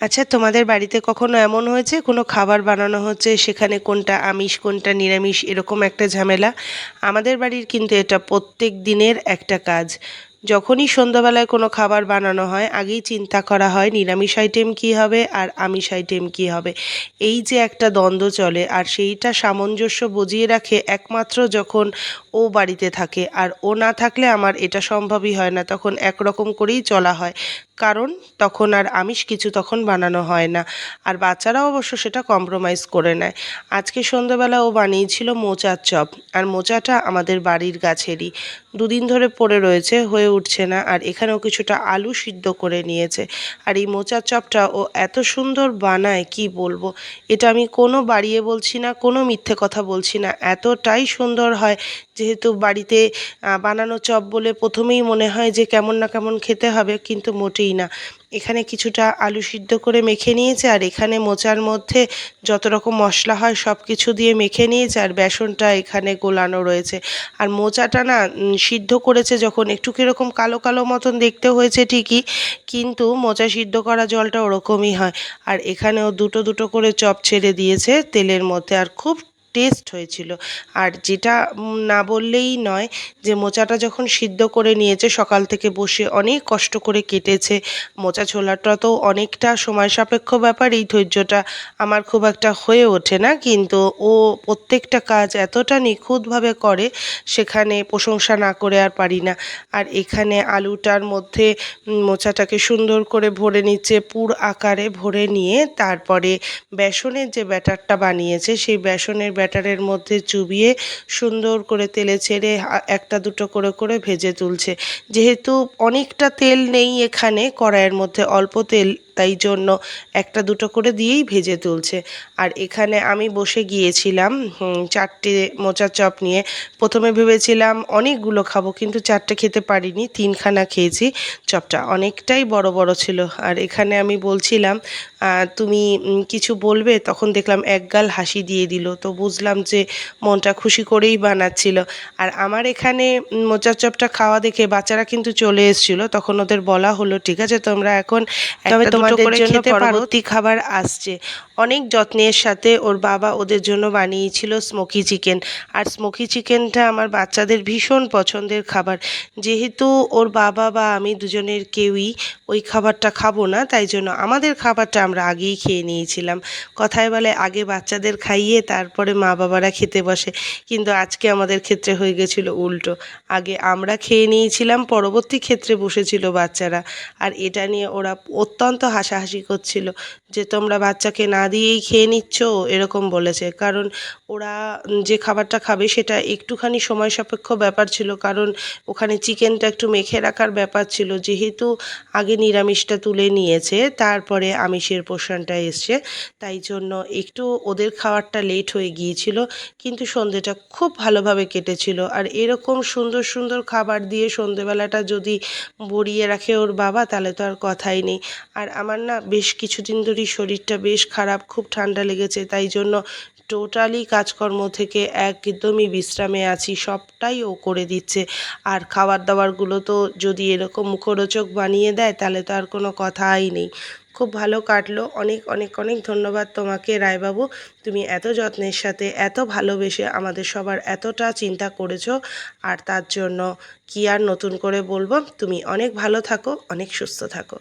আচ্ছা তোমাদের বাড়িতে কখনো এমন হয়েছে? কোনো খাবার বানানো হচ্ছে? সেখানে কোনটা আমিষ, কোনটা নিরামিষ? এরকম একটা ঝামেলা। আমাদের বাড়ির কিন্তু এটা প্রত্যেক দিনের একটা কাজ। যখনই সন্ধ্যাবেলায় কোনো খাবার বানানো হয়, আগেই চিন্তা করা হয়, নিরামিষ আইটেম কী হবে আর আমিষ আইটেম কী হবে। এই যে একটা দ্বন্দ্ব চলে, আর সেইটা সামঞ্জস্য বজিয়ে রাখে একমাত্র যখন ও বাড়িতে থাকে। আর ও না থাকলে আমার এটা সম্ভবই হয় না। তখন একরকম করেই চলা হয়। কারণ তখন আর আমিষ কিছু তখন বানানো হয় না। আর বাচ্চারাও অবশ্য সেটা কম্প্রোমাইজ করে নেয়। আজকে সন্ধ্যাবেলা ও বানিয়েছিল মোচার চপ। আর মোচাটা আমাদের বাড়ির গাছেরই। দুদিন ধরে পড়ে রয়েছে, হয়ে উঠছে না। আর এখানেও কিছুটা আলু সিদ্ধ করে নিয়েছে। আর এই মোচার চপটা ও এত সুন্দর বানায়, কি বলব? এটা আমি কোনো বাড়িয়ে বলছি না, কোনো মিথ্যে কথা বলছি না। এতটাই সুন্দর হয় যেহেতু বাড়িতে বানানো চপ বলে প্রথমেই মনে হয় যে কেমন না কেমন খেতে হবে, কিন্তু মোটেই না। এখানে কিছুটা আলু সিদ্ধ করে মেখে নিয়েছে, আর এখানে মোচার মধ্যে যত রকম মশলা হয় সব কিছু দিয়ে মেখে নিয়েছে, আর বেসনটা এখানে গোলানো রয়েছে। আর মোচাটা না সিদ্ধ করেছে যখন, একটু কীরকম কালো কালো মতন দেখতে হয়েছে ঠিকই, কিন্তু মোচা সিদ্ধ করা জলটা ওরকমই হয়। আর এখানেও দুটো দুটো করে চপ ছেড়ে দিয়েছে তেলের মধ্যে, আর খুব টেস্ট হয়েছিল। আর যেটা না বললেই নয় যে মোচাটা যখন সিদ্ধ করে নিয়েছে, সকাল থেকে বসে অনেক কষ্ট করে কেটেছে। মোচা ছোলাটা তো অনেকটা সময় সাপেক্ষ ব্যাপার, এই ধৈর্যটা আমার খুব একটা হয়ে ওঠে না। কিন্তু ও প্রত্যেকটা কাজ এতটা নিখুঁতভাবে করে, সেখানে প্রশংসা না করে আর পারি না। আর এখানে আলুটার মধ্যে মোচাটাকে সুন্দর করে ভরে নিচ্ছে, পুর আকারে ভরে নিয়ে, তারপরে বেসনের যে ব্যাটারটা বানিয়েছে, সেই বেসনের ব্যাটারের মধ্যে চুবিয়ে সুন্দর করে তেলে ছেড়ে একটা দুটো করে করে ভেজে তুলছে। যেহেতু অনেকটা তেল নেই এখানে, কড়াইয়ের মধ্যে অল্প তেল তাই জন্য একটা দুটো করে দিয়েই ভেজে তুলছে। আর এখানে আমি বসে গিয়েছিলাম চারটে মোচার চপ নিয়ে। প্রথমে ভেবেছিলাম অনেকগুলো খাব, কিন্তু চারটে খেতে পারিনি, তিনখানা খেয়েছি চপটা। অনেকটাই বড় বড় ছিল। আর এখানে আমি বলছিলাম তুমি কিছু বলবে? তখন দেখলাম একগাল হাসি দিয়ে দিল। তো বুঝলাম যে মনটা খুশি করেই বানাচ্ছিল। আর আমার এখানে মোচার চপটা খাওয়া দেখে বাচ্চারা কিন্তু চলে এসেছিল। তখন ওদের বলা হলো, ঠিক আছে, তোমরা এখন তবে তোমাদের জন্য পরবর্তী খাবার আসছে। অনেক যত্নের সাথে ওর বাবা ওদের জন্য বানিয়েছিল স্মোকি চিকেন আর স্মোকি চিকেনটা আমার বাচ্চাদের ভীষণ পছন্দের খাবার। যেহেতু ওর বাবা বা আমি দুজনের কেউই ওই খাবারটা খাব না তাই জন্য আমাদের খাবারটা আমরা আগেই খেয়ে নিয়েছিলাম। কথায় বলে আগে বাচ্চাদের খাইয়ে তারপরে মা বাবারা খেতে বসে। কিন্তু আজকে আমাদের ক্ষেত্রে হয়ে গেছিল উল্টো। আগে আমরা খেয়ে নিয়েছিলাম পরবর্তী ক্ষেত্রে বসেছিল বাচ্চারা। আর এটা নিয়ে ওরা অত্যন্ত হাসাহাসি করছিল যে, তোমরা বাচ্চাকে না দিয়েই খেয়ে নিচ্ছ? এরকম বলেছে। কারণ ওরা যে খাবারটা খাবে সেটা একটুখানি সময় সাপেক্ষ ব্যাপার ছিল। কারণ ওখানে চিকেনটা একটু মেখে রাখার ব্যাপার ছিল। যেহেতু আগে নিরামিষটা তুলে নিয়েছে, তারপরে আমিষের পোর্শনটা এসছে। তাই জন্য একটু ওদের খাবারটা লেট হয়ে গিয়েছিল। কিন্তু সন্ধেটা খুব ভালোভাবে কেটেছিল। আর এরকম সুন্দর সুন্দর খাবার দিয়ে সন্ধেবেলাটা যদি বড়িয়ে রাখে ওর বাবা, তাহলে তো আর কথাই নেই। আর আমার না বেশ কিছুদিন ধরেই শরীরটা বেশ খারাপ, খুব ঠান্ডা লেগেছে, তাই জন্য টোটালি কাজকর্ম থেকে একদমই বিশ্রামে আছি, সবটাই ও করে দিচ্ছে। আর খাবার দাবারগুলো তো যদি এরকম মুখরোচক বানিয়ে দেয়, তাহলে তো আর কোনো কথাই নেই। খুব ভালো কাটলো। অনেক অনেক অনেক ধন্যবাদ তোমাকে রায়বাবু। তুমি এত যত্নের সাথে এত ভালোবেসে আমাদের সবার এতটা চিন্তা করেছ। আর তার জন্য কি আর নতুন করে বলব? তুমি অনেক ভালো থাকো, অনেক সুস্থ থাকো।